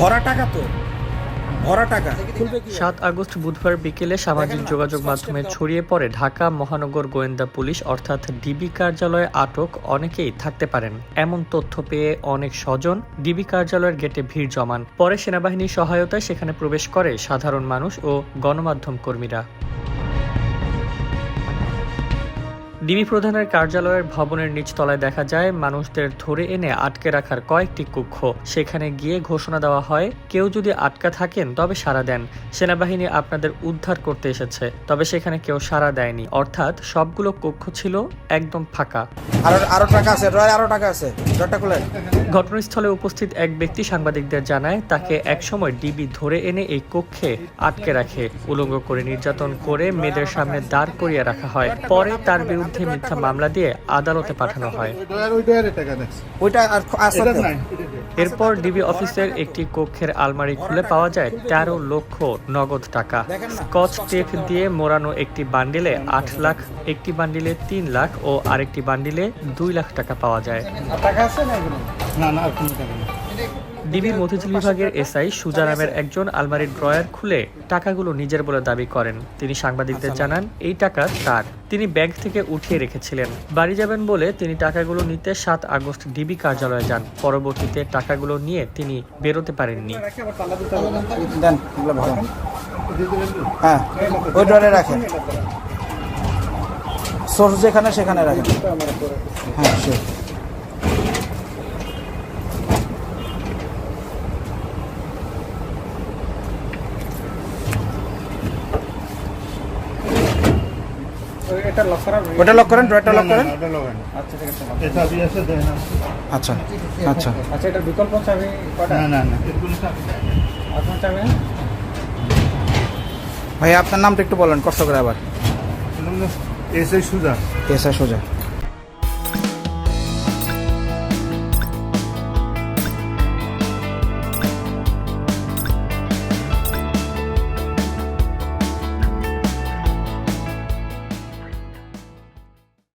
ভরা টাকা তো। ভরা টাকা। সাত আগস্ট বুধবার বিকেলে সামাজিক যোগাযোগ মাধ্যমে ছড়িয়ে পড়ে ঢাকা মহানগর গোয়েন্দা পুলিশ অর্থাৎ ডিবি কার্যালয়ে আটক অনেকেই থাকতে পারেন। এমন তথ্য পেয়ে অনেক স্বজন ডিবি কার্যালয়ের গেটে ভিড় জমান। পরে সেনাবাহিনীর সহায়তায় সেখানে প্রবেশ করে সাধারণ মানুষ ও গণমাধ্যম কর্মীরা। ডিবি প্রধানের কার্যালয়ের ভবনের নিচতলায় দেখা যায় মানুষদের ধরে এনে আটকে রাখার কয়েকটি কক্ষ। সেখানে গিয়ে ঘোষণা দেওয়া হয় কেউ যদি আটকা থাকেন তবে সাড়া দেন। সেনাবাহিনী আপনাদের উদ্ধার করতে এসেছে তবে সেখানে কেউ সাড়া দেয়নি। অর্থাৎ সবগুলো কক্ষ ছিল একদম ফাঁকা। আরও আরও টাকা আছে রয় আরও টাকা আছে। ঘটনাস্থলে উপস্থিত এক ব্যক্তি সাংবাদিকদের জানায় তাকে একসময় ডিবি ধরে এনে এই কক্ষে আটকে রাখে। উলঙ্গ করে নির্যাতন করে মেয়েদের সামনে দাঁড় করিয়ে রাখা হয়। পরে তার বিরুদ্ধে মিথ্যা মামলা দিয়ে আদালতে পাঠানো হয়। এরপর ডিবি অফিসের একটি কক্ষের আলমারি খুলে পাওয়া যায় তেরো লক্ষ নগদ টাকা। স্কচ টেপ দিয়ে মোড়ানো একটি বান্ডিলে আট লাখ একটি বান্ডিলে তিন লাখ ও আরেকটি বান্ডিলে দুই লাখ টাকা পাওয়া যায়। টাকা আছে না না না আর কোনো টাকা ডিবির মতিঝিল বিভাগের এসআই সুজা নামের একজন আলমারির ড্রয়ার খুলে টাকাগুলো নিজের বলে দাবি করেন। তিনি সাংবাদিকদের জানান এই টাকা তার। তিনি ব্যাংক থেকে উঠিয়ে রেখেছিলেন। বাড়ি যাবেন বলে তিনি টাকাগুলো নিতে সাত আগস্ট ডিবি কার্যালয়ে যান। পরবর্তীতে টাকাগুলো নিয়ে তিনি বেরোতে পারেননি। হ্যাঁ ওই ডরে রাখেন। সোর্স যেখানে সেখানে রাখেন। হ্যাঁ ওটা লক করেন ড্রয়ারটা লক করেন? না, ওটা লাগান আচ্ছা ঠিক আছে এটা দিয়ে আছে দেয় আচ্ছা আচ্ছা। আচ্ছা এটা বিকল্প চাবি কটা? না না না এরকম চাবি। আপনার চাবি? ভাই আপনার নামটা একটু বলেন কষ্ট করে আবার। S I Suja. এসআই সোজা।